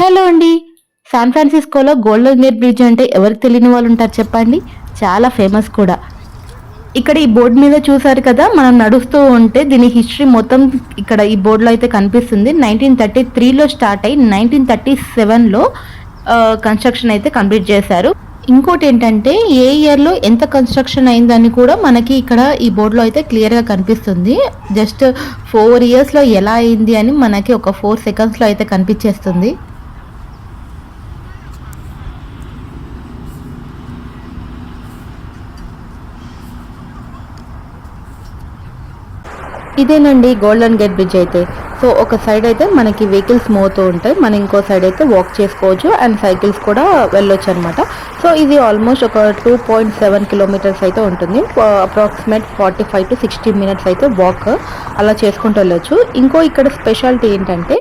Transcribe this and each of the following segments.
Hello అండి. San ఫ్రాన్సిస్కోలో golden gate bridge అంటే ఎవరికి తెలియని వాళ్ళు ఉంటారు చెప్పండి? చాలా ఫేమస్ కూడా. ఇక్కడ ఈ బోర్డు మీద చూసారు కదా మనం నడుస్తూ ఉంటే దీని హిస్టరీ మొత్తం ఇక్కడ ఈ బోర్డులో అయితే కనిపిస్తుంది. నైన్టీన్ థర్టీ త్రీలో స్టార్ట్ అయ్యి నైన్టీన్ థర్టీ సెవెన్లో కన్స్ట్రక్షన్ అయితే కంప్లీట్ చేశారు. ఇంకోటి ఏంటంటే ఏ ఇయర్లో ఎంత కన్స్ట్రక్షన్ అయిందని కూడా మనకి ఇక్కడ ఈ బోర్డులో అయితే క్లియర్గా కనిపిస్తుంది. జస్ట్ ఫోర్ ఇయర్స్లో ఎలా అయింది అని మనకి ఒక ఫోర్ సెకండ్స్లో అయితే కనిపించేస్తుంది. ఇదేనండి గోల్డెన్ గేట్ బ్రిడ్జ్ అయితే. సో ఒక సైడ్ అయితే మనకి వెహికల్స్ మోతూ ఉంటాయి. మనం ఇంకో సైడ్ అయితే వాక్ చేసుకోవచ్చు అండ్ సైకిల్స్ కూడా వెళ్ళొచ్చు అనమాట సో ఇది ఆల్మోస్ట్ ఒక టూ పాయింట్ సెవెన్ కిలోమీటర్స్ అయితే ఉంటుంది. Approximate forty five to sixty minutes అయితే వాక్ అలా చేసుకుంటూ వెళ్ళొచ్చు. ఇంకో ఇక్కడ స్పెషాలిటీ ఏంటంటే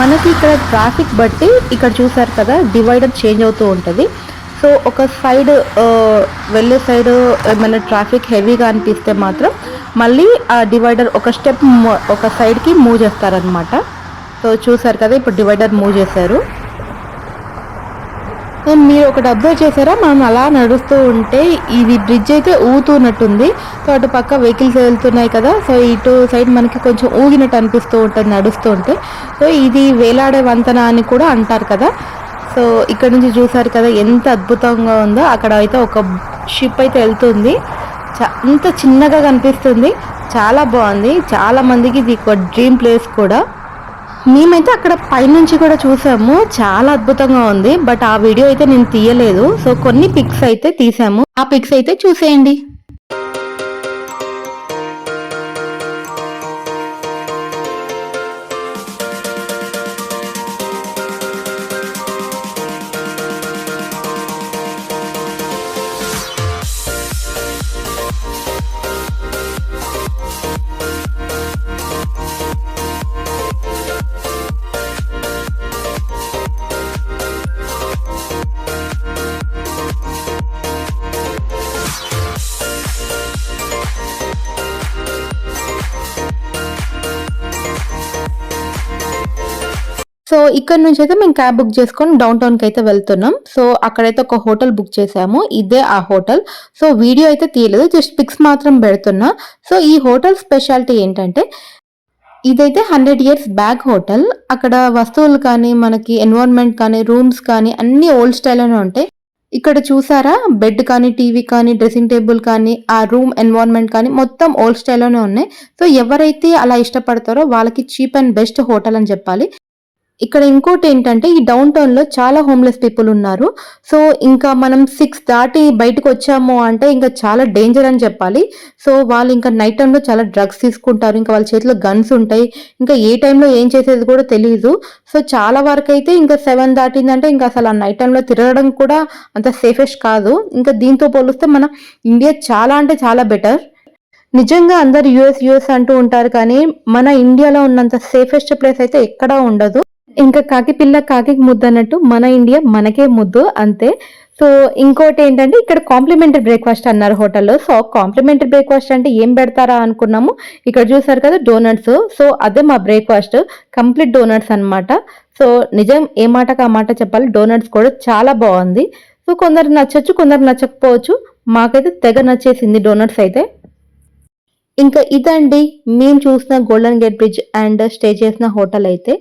మనకి ఇక్కడ ట్రాఫిక్ బట్టి ఇక్కడ చూసారు కదా డివైడర్ చేంజ్ అవుతూ ఉంటుంది. సో ఒక సైడ్ వెళ్ళే సైడ్ ఏమైనా ట్రాఫిక్ హెవీగా అనిపిస్తే మాత్రం మళ్ళీ ఆ డివైడర్ ఒక స్టెప్ ఒక సైడ్కి మూవ్ చేస్తారనమాట సో చూసారు కదా ఇప్పుడు డివైడర్ మూవ్ చేశారు. సో మీరు ఒకటి అబ్జర్వ్ చేశారా? మనం అలా నడుస్తూ ఉంటే ఇది బ్రిడ్జ్ అయితే ఊతున్నట్టుంది సో అటు పక్క వెహికల్స్ వెళ్తున్నాయి కదా సో ఇటు సైడ్ మనకి కొంచెం ఊగినట్టు అనిపిస్తూ ఉంటుంది నడుస్తూ ఉంటే. సో ఇది వేలాడే వంతన అని కూడా అంటారు కదా. సో ఇక్కడ నుంచి చూసారు కదా ఎంత అద్భుతంగా ఉందో. అక్కడ అయితే ఒక షిప్ అయితే వెళ్తుంది. అంత చిన్నగా కనిపిస్తుంది. చాలా బాగుంది. చాలా మందికి ఇది ఒక డ్రీమ్ ప్లేస్ కూడా. మేమైతే అక్కడ పైనుంచి కూడా చూసాము. చాలా అద్భుతంగా ఉంది. బట్ ఆ వీడియో అయితే నేను తీయలేదు. సో కొన్ని పిక్స్ అయితే తీసాము. ఆ పిక్స్ అయితే చూసేయండి. సో ఇక్కడ నుంచి అయితే మేము క్యాబ్ బుక్ చేసుకొని డౌన్ టౌన్కి అయితే వెళ్తున్నాం. సో అక్కడైతే ఒక హోటల్ బుక్ చేసాము ఇదే ఆ హోటల్ సో వీడియో అయితే తీయలేదు. జస్ట్ పిక్స్ మాత్రం పెడుతున్నా. సో ఈ హోటల్ స్పెషాలిటీ ఏంటంటే ఇదైతే హండ్రెడ్ ఇయర్స్ బ్యాక్ హోటల్ అక్కడ వస్తువులు కానీ మనకి ఎన్విరాన్మెంట్ కానీ రూమ్స్ కానీ అన్ని ఓల్డ్ స్టైల్లోనే ఉంటాయి. ఇక్కడ చూసారా? బెడ్ కానీ టీవీ కానీ డ్రెస్సింగ్ టేబుల్ కానీ ఆ రూమ్ ఎన్విరాన్మెంట్ కానీ మొత్తం ఓల్డ్ స్టైల్లోనే ఉన్నాయి. సో ఎవరైతే అలా ఇష్టపడతారో వాళ్ళకి చీప్ అండ్ బెస్ట్ హోటల్ అని చెప్పాలి. ఇక్కడ ఇంకోటి ఏంటంటే ఈ డౌన్ టౌన్లో చాలా హోమ్లెస్ పీపుల్ ఉన్నారు. సో ఇంకా మనం సిక్స్ దాటి బయటకు వచ్చాము అంటే ఇంకా చాలా డేంజర్ అని చెప్పాలి. సో వాళ్ళు ఇంకా నైట్ టైంలో చాలా డ్రగ్స్ తీసుకుంటారు. ఇంకా వాళ్ళ చేతిలో గన్స్ ఉంటాయి. ఇంకా ఏ టైంలో ఏం చేసేది కూడా తెలియదు సో చాలా వరకు అయితే ఇంకా సెవెన్ దాటిందంటే ఇంకా అసలు ఆ నైట్ టైంలో తిరగడం కూడా అంత సేఫెస్ట్ కాదు. ఇంకా దీంతో పోలిస్తే మన ఇండియా చాలా అంటే చాలా బెటర్ నిజంగా అందరు యుఎస్ యుఎస్ అంటూ ఉంటారు కానీ మన ఇండియాలో ఉన్నంత సేఫెస్ట్ ప్లేస్ అయితే ఎక్కడా ఉండదు. ఇంకా కాకి పిల్ల కాకి ముద్దు అన్నట్టు మన ఇండియా మనకే ముద్దు అంతే. సో ఇంకోటి ఏంటంటే ఇక్కడ కాంప్లిమెంటరీ బ్రేక్ఫాస్ట్ అన్నారు హోటల్లో. సో కాంప్లిమెంటరీ బ్రేక్ఫాస్ట్ అంటే ఏం పెడతారా అనుకున్నాము. ఇక్కడ చూసారు కదా డోనట్స్. సో అదే మా బ్రేక్ఫాస్ట్ కంప్లీట్ డోనట్స్ అనమాట సో నిజం ఏ మాటకు ఆ మాట చెప్పాలి డోనట్స్ కూడా చాలా బాగుంది. సో కొందరు నచ్చచ్చు కొందరు నచ్చకపోవచ్చు. మాకైతే తెగ నచ్చేసింది డోనట్స్ అయితే. ఇంకా ఇదండి మేము చూసిన Golden Gate Bridge and stay చేసిన హోటల్ అయితే.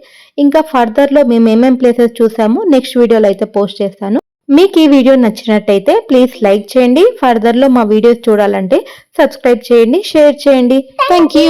ఇంకా ఫర్దర్లో మేము ఏమేమి ప్లేసెస్ చూసామో నెక్స్ట్ వీడియోలో అయితే పోస్ట్ చేస్తాను. మీకు ఈ వీడియో నచ్చినట్టయితే ప్లీజ్ లైక్ చేయండి. ఫర్దర్లో మా వీడియోస్ చూడాలంటే సబ్స్క్రైబ్ చేయండి షేర్ చేయండి. Thank you